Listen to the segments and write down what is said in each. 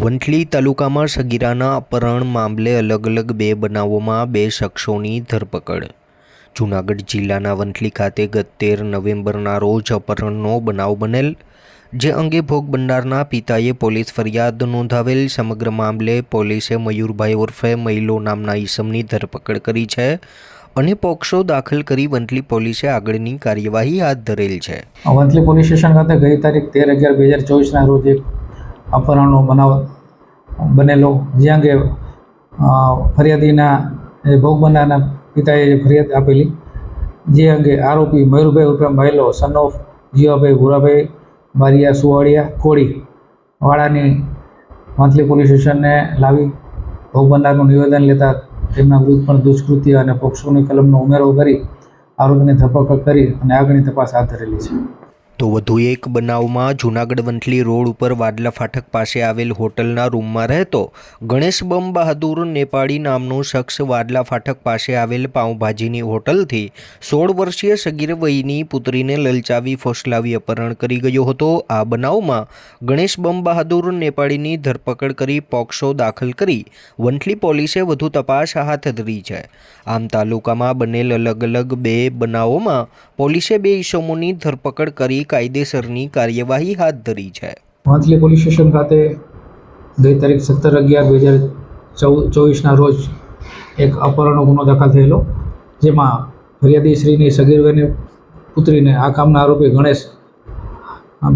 વંથલી તાલુકામાં સગીરાના અપહરણ મામલે અલગ અલગ બે બનાવોમાં બે શખ્સોની ધરપકડ. જૂનાગઢ જિલ્લાના વંથલી ખાતે ગત તેર નવેમ્બરના રોજ અપહરણનો બનાવ બનેલ, જે અંગે ભોગ બનનારના પિતાએ પોલીસ ફરિયાદ નોંધાવેલ. સમગ્ર મામલે પોલીસે મયુરભાઈ ઉર્ફે મહિલો નામના ઈસમની ધરપકડ કરી છે અને પોક્સો દાખલ કરી વંથલી પોલીસે આગળની કાર્યવાહી હાથ ધરેલ છે. વંથલી પોલીસ સ્ટેશન ખાતે ગઈ તારીખ તેર અગિયાર બે હજાર ચોવીસના રોજ એક અપહરણનો બનાવ બનેલો, જે અંગે ફરિયાદીના ભોગ બનનારના પિતાએ ફરિયાદ આપેલી, જે અંગે આરોપી મયુરભાઈ ઉર્ફે મહિલો સન ઓફ જીવાભાઈ ભૂરાભાઈ, બારિયા સુવાડિયા, કોળી વાળાની વંથલી પોલીસ સ્ટેશનને લાવી ભોગ બનનારનું નિવેદન લેતા તેમના વિરુદ્ધ પણ દુષ્કૃત્ય અને પોક્સોની કલમનો ઉમેરો કરી આરોપીની ધરપકડ કરી અને આગળની તપાસ હાથ ધરેલી છે. તો વધુ એક બનાવમાં જૂનાગઢ વંથલી રોડ ઉપર વાડલા ફાટક પાસે આવેલ હોટલના રૂમમાં રહેતો ગણેશ બમ બહાદુર નેપાળી નામનો શખ્સ વાડલા ફાટક પાસે આવેલ પાઉંભાજીની હોટલથી સોળ વર્ષીય સગીર વયની પુત્રીને લલચાવી ફોસલાવી અપહરણ કરી ગયો હતો. આ બનાવમાં ગણેશ બમ બહાદુર નેપાળીની ધરપકડ કરી પોક્સો દાખલ કરી વંથલી પોલીસે વધુ તપાસ હાથ ધરી છે. આમ તાલુકામાં બનેલ અલગ અલગ બે બનાવોમાં પોલીસે બે ઈસમોની ધરપકડ કરી કાયદેસરની કાર્યવાહી હાથ ધરી છે. વંથલી પોલીસ સ્ટેશન ખાતે ગઈ તારીખ સત્તર અગિયાર બે હજાર ચૌદ ચોવીસના રોજ એક અપહરણનો ગુનો દાખલ થયેલો, જેમાં ફરિયાદી શ્રીની સગીર પુત્રીને આ કામના આરોપી ગણેશ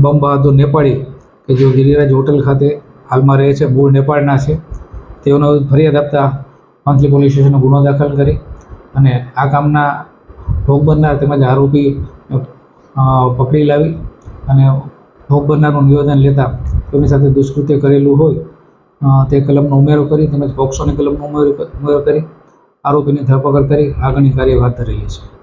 બમ બહાદુર નેપાળી, કે જેઓ ગિરિરાજ હોટલ ખાતે હાલમાં રહે છે, મૂળ નેપાળના છે, તેઓનો ફરિયાદ આપતા વંથલી પોલીસ સ્ટેશનનો ગુનો દાખલ કરી અને આ કામના ભોગ બનનાર તેમજ આરોપી પકડી લાવી અને ભોગ બનનારનું નિવેદન લેતા તેમની સાથે દુષ્કૃત્ય કરેલું હોય તે કલમનો ઉમેરો કરી તેમજ પોક્સોની કલમનો ઉમેરો કરી, આરોપીની ધરપકડ કરી, આગળની કાર્યવાહી હાથ ધરેલી છે.